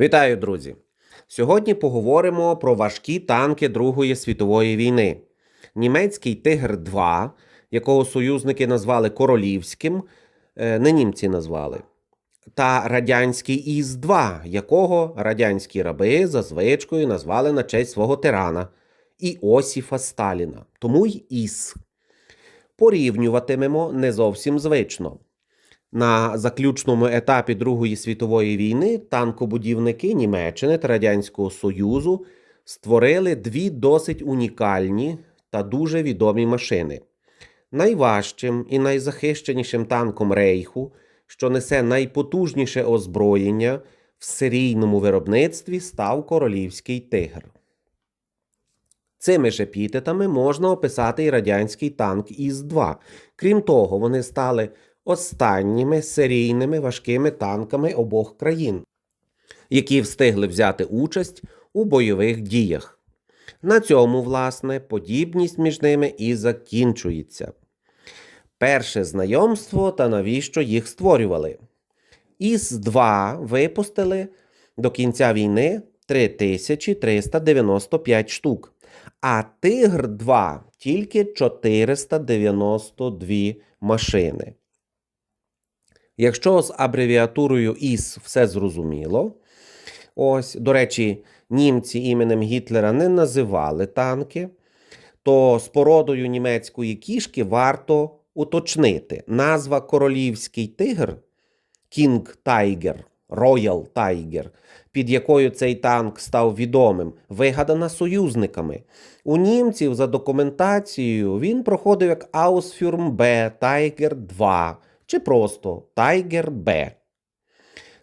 Вітаю, друзі! Сьогодні поговоримо про важкі танки Другої світової війни. Німецький Тигр 2, якого союзники назвали Королівським, е, не німці назвали, та радянський Іс-2, якого радянські раби за звичкою назвали на честь свого тирана Іосіфа Сталіна, тому й Іс. Порівнюватимемо не зовсім звично. На заключному етапі Другої світової війни танкобудівники Німеччини та Радянського Союзу створили дві досить унікальні та дуже відомі машини. Найважчим і найзахищенішим танком Рейху, що несе найпотужніше озброєння в серійному виробництві, став королівський тигр. Цими ж епітетами можна описати і радянський танк Іс-2. Крім того, вони стали останніми серійними важкими танками обох країн, які встигли взяти участь у бойових діях. На цьому, власне, подібність між ними і закінчується. Перше знайомство та навіщо їх створювали. Іс-2 випустили до кінця війни 3395 штук, а Тигр 2 тільки 492 машини. Якщо з абревіатурою ІС все зрозуміло, ось, до речі, німці іменем Гітлера не називали танки, то з породою німецької кішки варто уточнити. Назва королівський тигр King Tiger, Royal Tiger, під якою цей танк став відомим, вигадана союзниками. У німців за документацією він проходив як Ausführung B Tiger 2 чи просто Tiger B.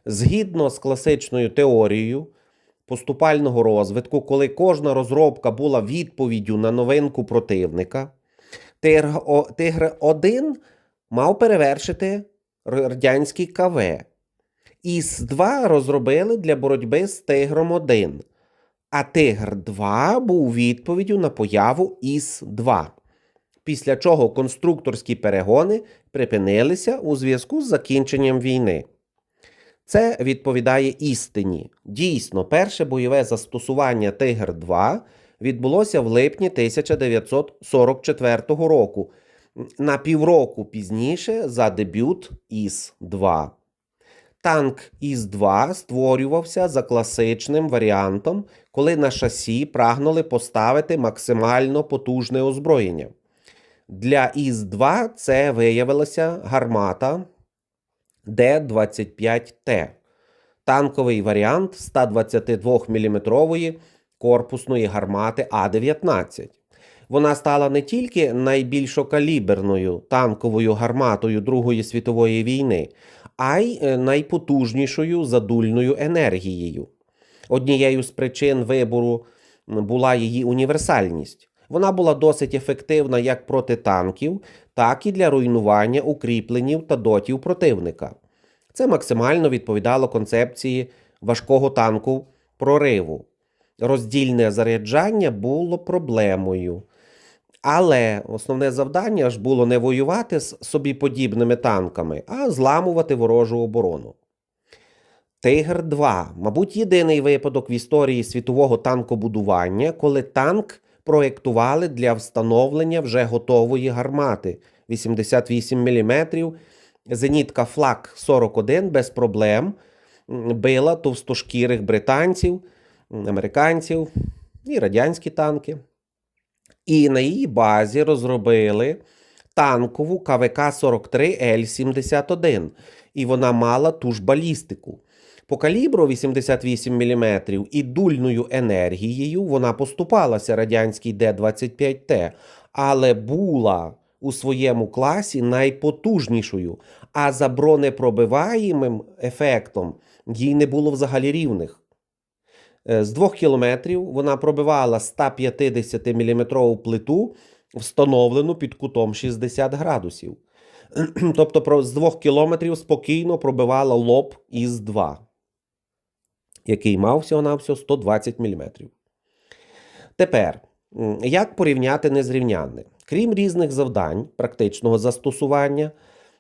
Згідно з класичною теорією поступального розвитку, коли кожна розробка була відповіддю на новинку противника, Тигр 1 мав перевершити радянський КВ. Іс-2 розробили для боротьби з Тигром 1, а Тигр 2 був відповіддю на появу Іс-2 після чого конструкторські перегони припинилися у зв'язку з закінченням війни. Це відповідає істині. Дійсно, перше бойове застосування Тигр 2 відбулося в липні 1944 року, на півроку пізніше за дебют Іс-2. Танк Іс-2 створювався за класичним варіантом, коли на шасі прагнули поставити максимально потужне озброєння. Для Іс-2 це виявилася гармата Д-25Т, танковий варіант 122 мм корпусної гармати А-19. Вона стала не тільки найбільшокаліберною танковою гарматою Другої світової війни, а й е, найпотужнішою задульною енергією. Однією з причин вибору була її універсальність. Вона була досить ефективна як проти танків, так і для руйнування укріпленів та дотів противника. Це максимально відповідало концепції важкого танку прориву. Роздільне заряджання було проблемою. Але основне завдання ж було не воювати з собі подібними танками, а зламувати ворожу оборону. Тигр 2, мабуть, єдиний випадок в історії світового танкобудування, коли танк проєктували для встановлення вже готової гармати 88 мм. Зенітка Флак 41 без проблем била товстошкірих британців, американців і радянські танки. І на її базі розробили танкову КВК-43 Л-71, і вона мала ту ж балістику. По калібру 88 мм і дульною енергією вона поступалася радянській Д-25Т, але була у своєму класі найпотужнішою, а за бронепробиваємим ефектом їй не було взагалі рівних. З 2 кілометрів вона пробивала 150 мм плиту, встановлену під кутом 60 градусів. Тобто з 2 кілометрів спокійно пробивала лоб із 2 який мав всього-навсього 120 мм. Тепер, як порівняти незрівнянне? Крім різних завдань, практичного застосування,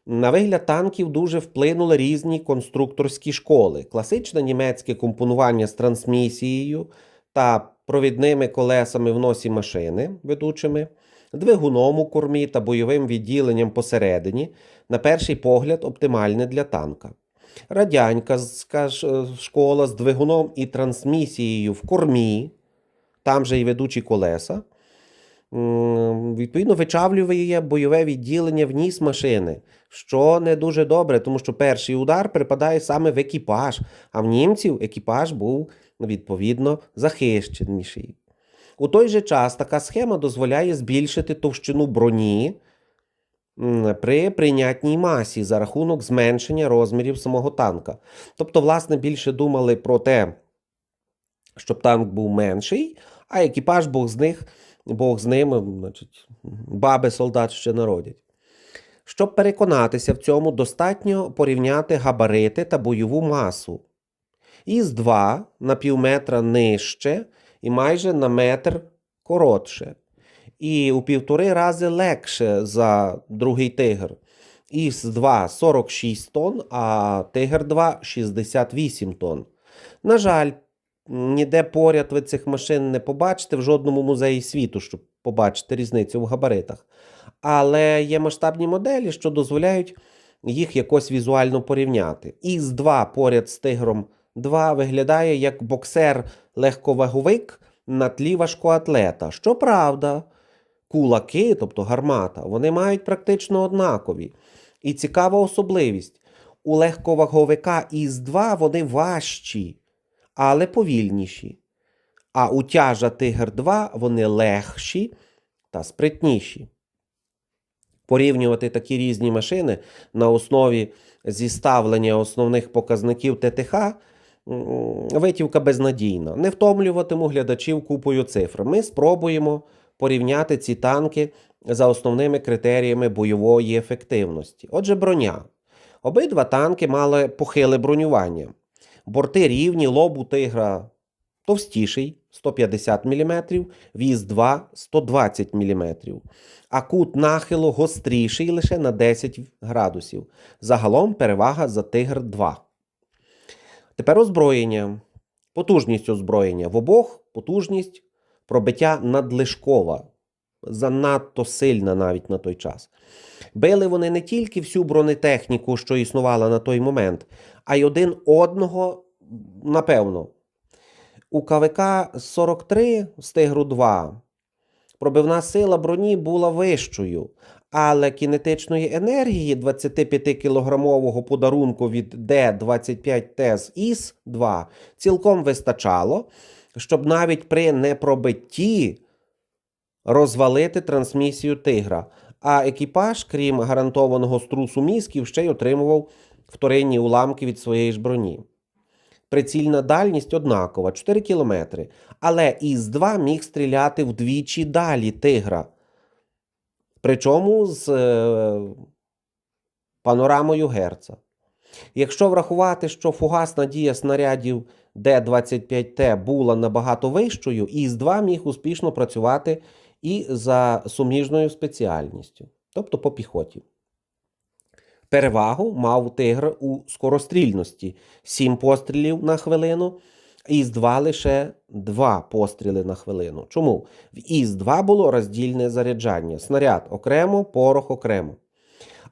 На вигляд танків дуже вплинули різні конструкторські школи. Класичне німецьке компонування з трансмісією та провідними колесами в носі машини ведучими, двигуном у кормі та бойовим відділенням посередині, на перший погляд, оптимальне для танка. Радянська школа з двигуном і трансмісією в кормі, там же і ведучі колеса. Відповідно, вичавлює бойове відділення в ніс машини, що не дуже добре, тому що перший удар припадає саме в екіпаж, а в німців екіпаж був відповідно захищеніший. У той же час така схема дозволяє збільшити товщину броні при прийнятній масі за рахунок зменшення розмірів самого танка. Тобто, власне, більше думали про те, щоб танк був менший, а екіпаж Бог з них, Бог з ним, значить, баби солдат ще народять. Щоб переконатися в цьому, достатньо порівняти габарити та бойову масу. Із 2 на півметра нижче і майже на метр коротше. І у півтори рази легше за другий тигр. Із 2 46 тонн, а тигр 2 68 тонн. На жаль, ніде поряд ви цих машин не побачите в жодному музеї світу, щоб побачити різницю в габаритах. Але є масштабні моделі, що дозволяють їх якось візуально порівняти. Із 2 поряд з тигром 2 виглядає як боксер-легковаговик на тлі важкоатлета. Щоправда, кулаки, тобто гармата, вони мають практично однакові. І цікава особливість: у легковаговика із 2 вони важчі, але повільніші. А у тяжа Тигр 2 вони легші та спритніші. Порівнювати такі різні машини на основі зіставлення основних показників ТТХ витівка безнадійна. Не втомлюватиму глядачів купою цифр. Ми спробуємо порівняти ці танки за основними критеріями бойової ефективності. Отже, броня. Обидва танки мали похиле бронювання. Борти рівні, лоб у тигра товстіший 150 мм, віз 2 120 мм, а кут нахилу гостріший лише на 10 градусів. Загалом перевага за тигр 2. Тепер озброєння. Потужність озброєння. В обох потужність пробиття надлишкова, занадто сильна навіть на той час. Били вони не тільки всю бронетехніку, що існувала на той момент, а й один одного, напевно. У КВК 43 з Тигру 2 пробивна сила броні була вищою, але кінетичної енергії 25-кілограмового подарунку від Д-25Т з ІС-2 цілком вистачало, щоб навіть при непробитті розвалити трансмісію тигра. А екіпаж, крім гарантованого струсу мізків, ще й отримував вторинні уламки від своєї ж броні. Прицільна дальність однакова 4 км, але ІС-2 міг стріляти вдвічі далі тигра. Причому з е, панорамою Герца. Якщо врахувати, що фугасна дія снарядів Д-25Т була набагато вищою, ІС-2 міг успішно працювати і за суміжною спеціальністю, тобто по піхоті. Перевагу мав тигр у скорострільності 7 пострілів на хвилину, ІС-2 лише 2 постріли на хвилину. Чому? В ІС-2 було роздільне заряджання, снаряд окремо, порох окремо.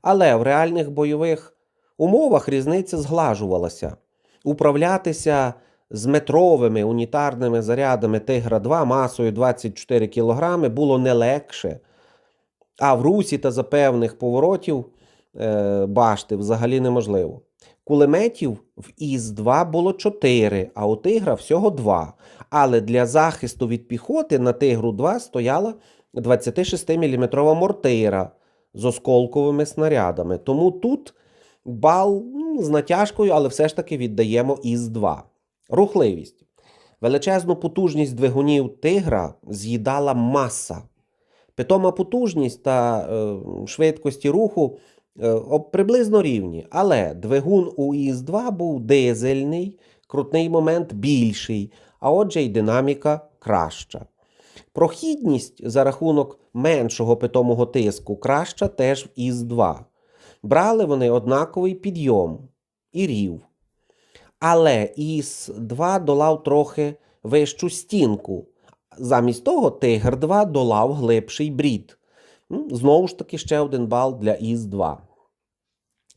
Але в реальних бойових умовах різниця зглажувалася. Управлятися з метровими унітарними зарядами Тигра 2 масою 24 кг було не легше. А в русі та за певних поворотів е, башти взагалі неможливо. Кулеметів в ІС-2 було 4, а у Тигра всього 2. Але для захисту від піхоти на Тигру 2 стояла 26-мм мортира з осколковими снарядами. Тому тут бал ну, з натяжкою, але все ж таки віддаємо ІС-2. Рухливість. Величезну потужність двигунів тигра з'їдала маса. Питома потужність та е, швидкості руху е, приблизно рівні, але двигун у ІС-2 був дизельний, крутний момент більший, а отже й динаміка краща. Прохідність за рахунок меншого питомого тиску краща теж в ІС-2. Брали вони однаковий підйом і рів. Але ІС-2 долав трохи вищу стінку. Замість того Тигр 2 долав глибший брід. Знову ж таки, ще один бал для ІС-2.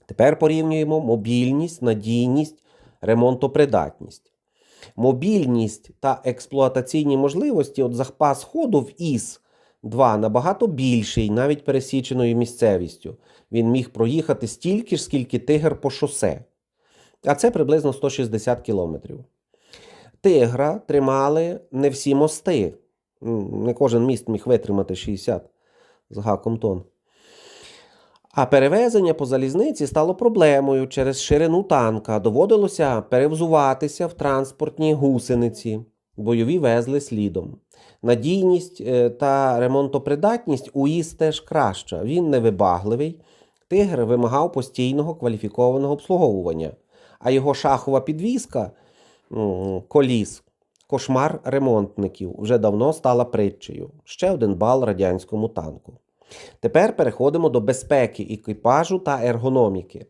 Тепер порівнюємо мобільність, надійність, ремонтопридатність. Мобільність та експлуатаційні можливості от запас ходу в ІС-2 набагато більший, навіть пересіченою місцевістю. Він міг проїхати стільки ж, скільки тигр по шосе. А це приблизно 160 кілометрів. Тигра тримали не всі мости. Не кожен міст міг витримати 60 з гаком тонн. А перевезення по залізниці стало проблемою через ширину танка. Доводилося перевзуватися в транспортні гусениці. Бойові везли слідом. Надійність е, та ремонтопридатність у ІС теж краща. Він невибагливий. Тигр вимагав постійного кваліфікованого обслуговування, а його шахова підвізка коліс кошмар ремонтників вже давно стала притчею. Ще один бал радянському танку. Тепер переходимо до безпеки екіпажу та ергономіки.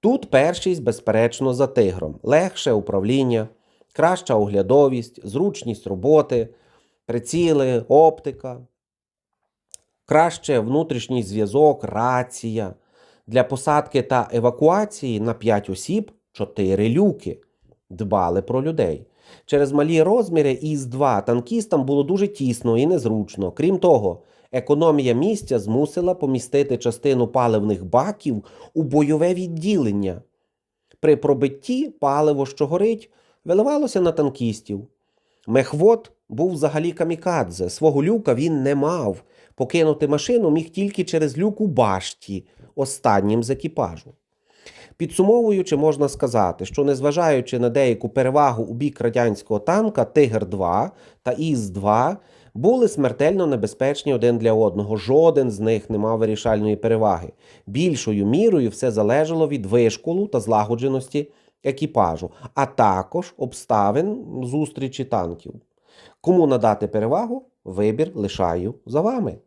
Тут першість, безперечно, за тигром. Легше управління, краща оглядовість, зручність роботи, приціли, оптика, краще внутрішній зв'язок, рація. Для посадки та евакуації на 5 осіб 4 люки. Дбали про людей. Через малі розміри ІС-2 танкістам було дуже тісно і незручно. Крім того, економія місця змусила помістити частину паливних баків у бойове відділення. При пробитті паливо, що горить, виливалося на танкістів. Мехвод був взагалі камікадзе. Свого люка він не мав. Покинути машину міг тільки через люк у башті, останнім з екіпажу. Підсумовуючи, можна сказати, що незважаючи на деяку перевагу у бік радянського танка Тигр-2 та Іс-2 були смертельно небезпечні один для одного. Жоден з них не мав вирішальної переваги. Більшою мірою все залежало від вишколу та злагодженості екіпажу, а також обставин зустрічі танків. Кому надати перевагу, вибір лишаю за вами.